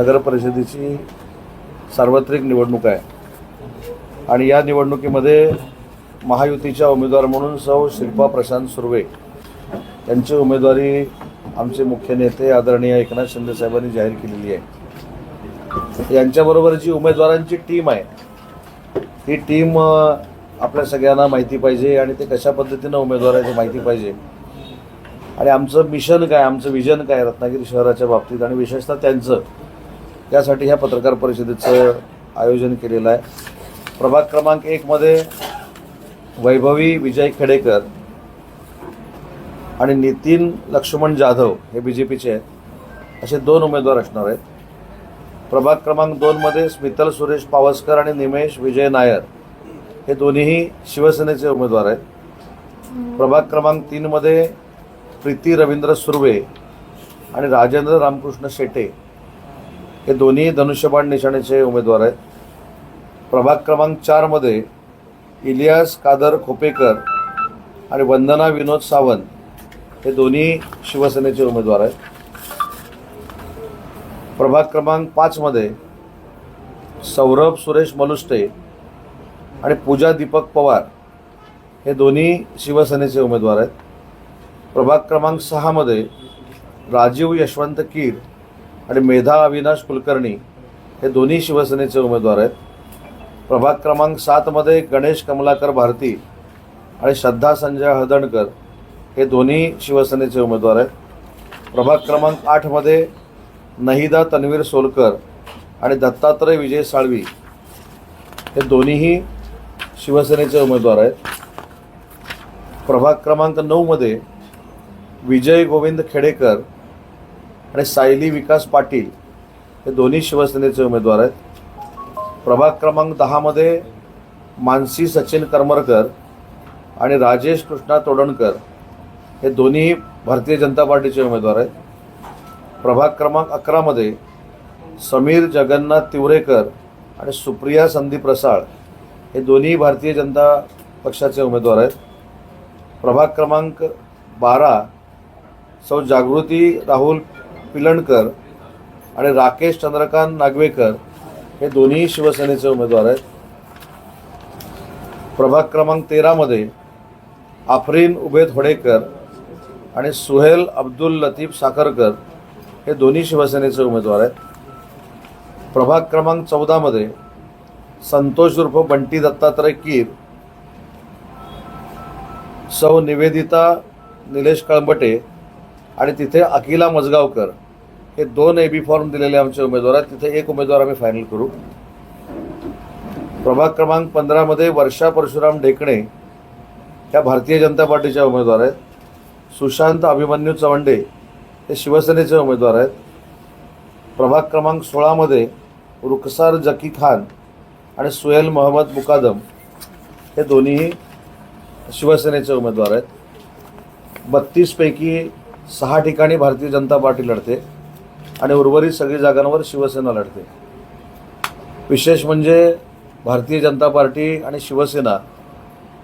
नगर परिषदेची सार्वत्रिक निवडणूक आहे. आणि या निवडणुकीमध्ये महायुतीच्या उमेदवार म्हणून सौ शिल्पा प्रशांत सुर्वे यांची उमेदवारी आमचे मुख्य नेते आदरणीय एकनाथ शिंदे साहेबांनी जाहीर केलेली आहे. यांच्याबरोबर जी उमेदवारांची टीम आहे. ही टीम आपल्या सगळ्यांना माहिती पाहिजे आणि ते कशा पद्धतीनं उमेदवार आहे माहिती पाहिजे. आणि आमचं मिशन काय आमचं विजन काय रत्नागिरी शहराच्या बाबतीत आणि विशेषतः त्यांचं त्यासाठी ह्या पत्रकार परिषदेचं आयोजन केलेलं आहे. प्रभाग क्रमांक एकमध्ये वैभवी विजय खेडेकर आणि नितीन लक्ष्मण जाधव हे बी जे पीचे आहेत. असे दोन उमेदवार असणार आहेत. प्रभाग क्रमांक दोनमध्ये स्मितल सुरेश पावसकर आणि निमेश विजय नायर हे दोन्हीही शिवसेनेचे उमेदवार आहेत. प्रभाग क्रमांक तीनमध्ये प्रीती रवींद्र सुर्वे आणि राजेंद्र रामकृष्ण शेटे हे दोन्ही धनुष्यबाण निशाणेचे उमेदवार आहेत. प्रभाग क्रमांक चारमध्ये इलियास कादर खोपेकर आणि वंदना विनोद सावंत हे दोन्ही शिवसेनेचे उमेदवार आहेत. प्रभाग क्रमांक पाचमध्ये सौरभ सुरेश मलुष्टे आणि पूजा दीपक पवार हे दोन्ही शिवसेनेचे उमेदवार आहेत. प्रभाग क्रमांक सहामध्ये राजीव यशवंत कीर आणि मेधा अविनाश कुलकर्णी हे दोन्ही शिवसेनेचे उमेदवार आहेत. प्रभाग क्रमांक सातमध्ये गणेश कमलाकर भारती आणि श्रद्धा संजय हदणकर हे दोन्ही शिवसेनेचे उमेदवार आहेत. प्रभाग क्रमांक आठमध्ये नहिदा तन्वीर सोलकर आणि दत्तात्रय विजय साळवी हे दोन्हीही शिवसेनेचे उमेदवार आहेत. प्रभाग क्रमांक नऊमध्ये विजय गोविंद खेडेकर आणि सायली विकास पाटील हे दोन्ही शिवसेनेचे उमेदवार आहेत. प्रभाग क्रमांक दहामध्ये मानसी सचिन करमरकर आणि राजेश कृष्णा तोडणकर हे दोन्ही भारतीय जनता पार्टीचे उमेदवार आहेत. प्रभाग क्रमांक अकरामध्ये समीर जगन्नाथ तिवरेकर आणि सुप्रिया संदीप रसाळ हे दोन्ही भारतीय जनता पक्षाचे उमेदवार आहेत. प्रभाग क्रमांक बारा सौ जागृती राहुल पिलणकर आणि राकेश चंद्रकांत नागवेकर हे दोन्ही शिवसेनेचे उमेदवार आहेत. प्रभाग क्रमांक तेरामध्ये आफरीन उबेद होडेकर आणि सुहेल अब्दुल लतीफ साखरकर हे दोन्ही शिवसेनेचे उमेदवार आहेत. प्रभाग क्रमांक चौदामध्ये संतोष उर्फ बंटी दत्तात्रय कीर सौ निवेदिता निलेश कळंबटे आणि तिथे अकिला मजगावकर हे दोन ए बी फॉर्म दिलेले आमचे उमेदवार आहेत. तिथे एक उमेदवार आम्ही फायनल करू. प्रभाग क्रमांक पंधरामध्ये वर्षा परशुराम ढेकणे ह्या भारतीय जनता पार्टीच्या उमेदवार आहेत. सुशांत अभिमन्यू चवंडे हे शिवसेनेचे उमेदवार आहेत. प्रभाग क्रमांक सोळामध्ये रुखसार जकी खान आणि सुहेल मोहम्मद मुकादम हे दोन्हीही शिवसेनेचे उमेदवार आहेत. बत्तीसपैकी सहा ठिकाणी भारतीय जनता पार्टी लढते. आणि उर्वरित सगळी जागांवर शिवसेना लढते. विशेष म्हणजे भारतीय जनता पार्टी आणि शिवसेना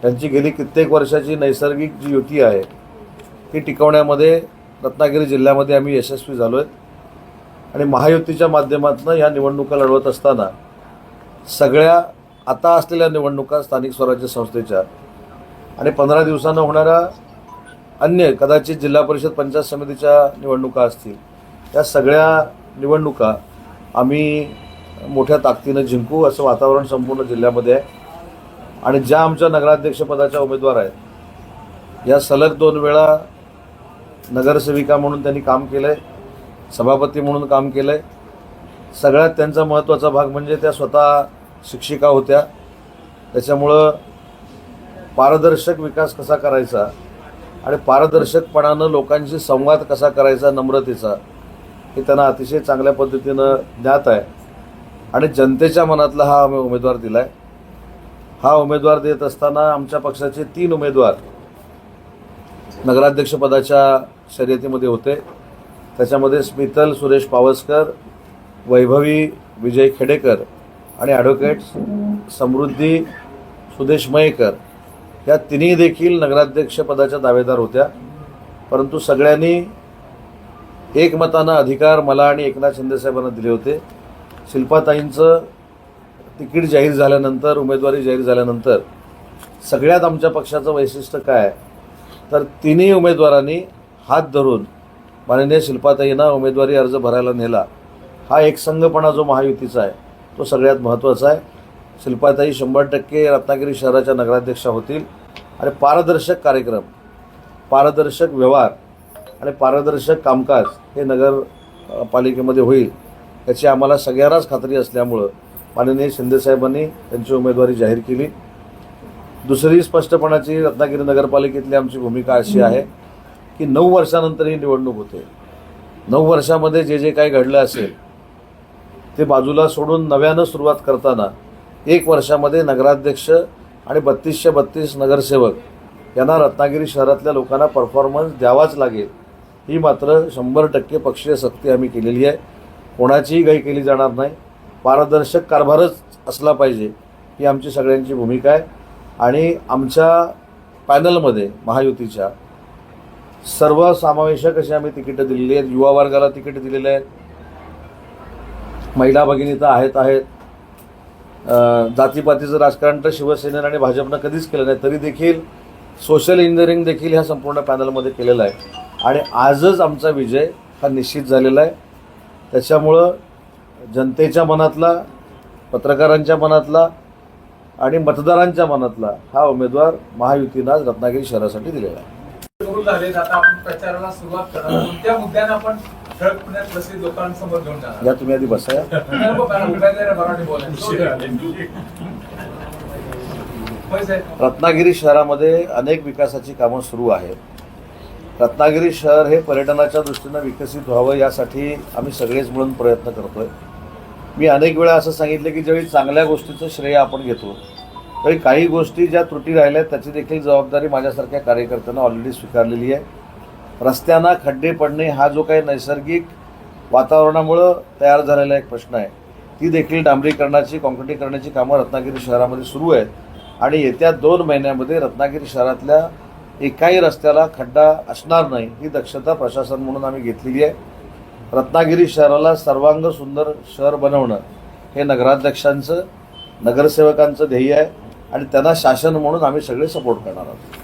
यांची गेली कित्येक वर्षाची नैसर्गिक जी युती आहे ती टिकवण्यामध्ये रत्नागिरी जिल्ह्यामध्ये आम्ही यशस्वी झालो आहे आणि महायुतीच्या माध्यमातून या निवडणुका लढवत असताना सगळ्या आता असलेल्या निवडणुका स्थानिक स्वराज्य संस्थेच्या आणि पंधरा दिवसानं होणाऱ्या अन्य कदाचित जिल्हा परिषद पंचायत समितीच्या निवडणुका असतील या सगळ्या निवडणुका आम्ही मोठ्या ताकदीनं जिंकू असं वातावरण संपूर्ण जिल्ह्यामध्ये आहे. आणि ज्या आमच्या नगराध्यक्षपदाच्या उमेदवार आहेत या सलग दोन वेळा नगरसेविका म्हणून त्यांनी काम केलं आहे सभापती म्हणून काम केलं आहे सगळ्यात त्यांचा महत्त्वाचा भाग म्हणजे त्या स्वतः शिक्षिका होत्या. त्याच्यामुळं पारदर्शक विकास कसा करायचा आणि पारदर्शकपणानं लोकांशी संवाद कसा करायचा नम्रतेचा हे त्यांना अतिशय चांगल्या पद्धतीनं ज्ञात आहे. आणि जनतेच्या मनातला हा आम्ही उमेदवार दिला आहे हा उमेदवार देत असताना आमच्या पक्षाचे तीन उमेदवार नगराध्यक्षपदाच्या शर्यतीमध्ये होते. त्याच्यामध्ये स्मितल सुरेश पावसकर वैभवी विजय खेडेकर आणि ॲडव्होकेट समृद्धी सुदेश मयेकर या तिन्ही देखील नगराध्यक्षपदाच्या दावेदार होत्या. परंतु सगळ्यांनी एकमतानं अधिकार मला आणि एकनाथ शिंदेसाहेबांना दिले होते. शिल्पाताईंचं तिकीट जाहीर झाल्यानंतर उमेदवारी जाहीर झाल्यानंतर सगळ्यात आमच्या पक्षाचं वैशिष्ट्य काय आहे? तर तिन्ही उमेदवारांनी हात धरून माननीय शिल्पाताईंना उमेदवारी अर्ज भरायला नेला. हा एकसंघपणा जो महायुतीचा आहे तो सगळ्यात महत्त्वाचा आहे. शिल्पाताई शंभर टक्के रत्नागिरी शहराच्या नगराध्यक्षा होतील. आणि पारदर्शक कार्यक्रम पारदर्शक व्यवहार आणि पारदर्शक कामकाज हे नगर पालिकेमध्ये होईल याची आम्हाला सगळ्यांनाच खात्री असल्यामुळं माननीय शिंदेसाहेबांनी त्यांची उमेदवारी जाहीर केली. दुसरी स्पष्टपणाची रत्नागिरी नगरपालिकेतली आमची भूमिका अशी आहे की नऊ वर्षानंतर ही निवडणूक होते. नऊ वर्षामध्ये जे जे काही घडलं असेल ते बाजूला सोडून नव्यानं सुरुवात करताना एक वर्षामध्ये नगराध्यक्ष आणि बत्तीसशे बत्तीस नगरसेवक यांना रत्नागिरी शहरातल्या लोकांना परफॉर्मन्स द्यावाच लागेल ही मात्र शंभर टक्के पक्षीय सक्ती आम्ही केलेली आहे. कोणाचीही गाई केली जाणार नाही. पारदर्शक कारभारच असला पाहिजे ही आमची सगळ्यांची भूमिका आहे. आणि आमच्या पॅनलमध्ये महायुतीच्या सर्व समावेशक अशी आम्ही तिकीटं दिलेली आहेत. युवा वर्गाला तिकीट दिलेले आहेत. महिला भगिनी तर आहेत आहेत. जातीपातीचं राजकारण तर शिवसेनेनं आणि भाजपनं कधीच केलं नाही. तरी देखील सोशल इंजिनिअरिंग देखील ह्या संपूर्ण पॅनलमध्ये केलेलं आहे. आणि आजच आमचा विजय हा निश्चित झालेला आहे. त्याच्यामुळं जनतेच्या मनातला पत्रकारांच्या मनातला आणि मतदारांच्या मनातला हा उमेदवार महायुतीनं आज रत्नागिरी शहरासाठी दिलेला आहे. या तुम्ही आधी बसाया. रत्नागिरी शहरामध्ये अनेक विकासाची कामं सुरू आहेत. रत्नागिरी शहर हे पर्यटनाच्या दृष्टीनं विकसित व्हावं यासाठी आम्ही सगळेच मिळून प्रयत्न करतो आहे मी अनेक वेळा असं सांगितलं की ज्यावेळी चांगल्या गोष्टीचं श्रेय आपण घेतो तरी काही गोष्टी ज्या त्रुटी राहिल्या आहेत त्याची देखील जबाबदारी माझ्यासारख्या कार्यकर्त्यांना ऑलरेडी स्वीकारलेली आहे. रस्त्यांना खड्डे पडणे हा जो काही नैसर्गिक वातावरणामुळं तयार झालेला एक प्रश्न आहे. ती देखील डांबरीकरणाची कॉन्क्रिटीकरणाची कामं रत्नागिरी शहरामध्ये सुरू आहेत. आणि येत्या दोन महिन्यामध्ये रत्नागिरी शहरातल्या एकाही रस्त्याला खड्डा असणार नाही ही दक्षता प्रशासन म्हणून आम्ही घेतलेली आहे. रत्नागिरी शहराला सर्वांग सुंदर शहर बनवणं हे नगराध्यक्षांचं नगरसेवकांचं ध्येय आहे आणि त्यांना शासन म्हणून आम्ही सगळे सपोर्ट करणार आहोत.